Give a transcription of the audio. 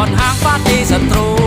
อนหางฟาดตีศัตรู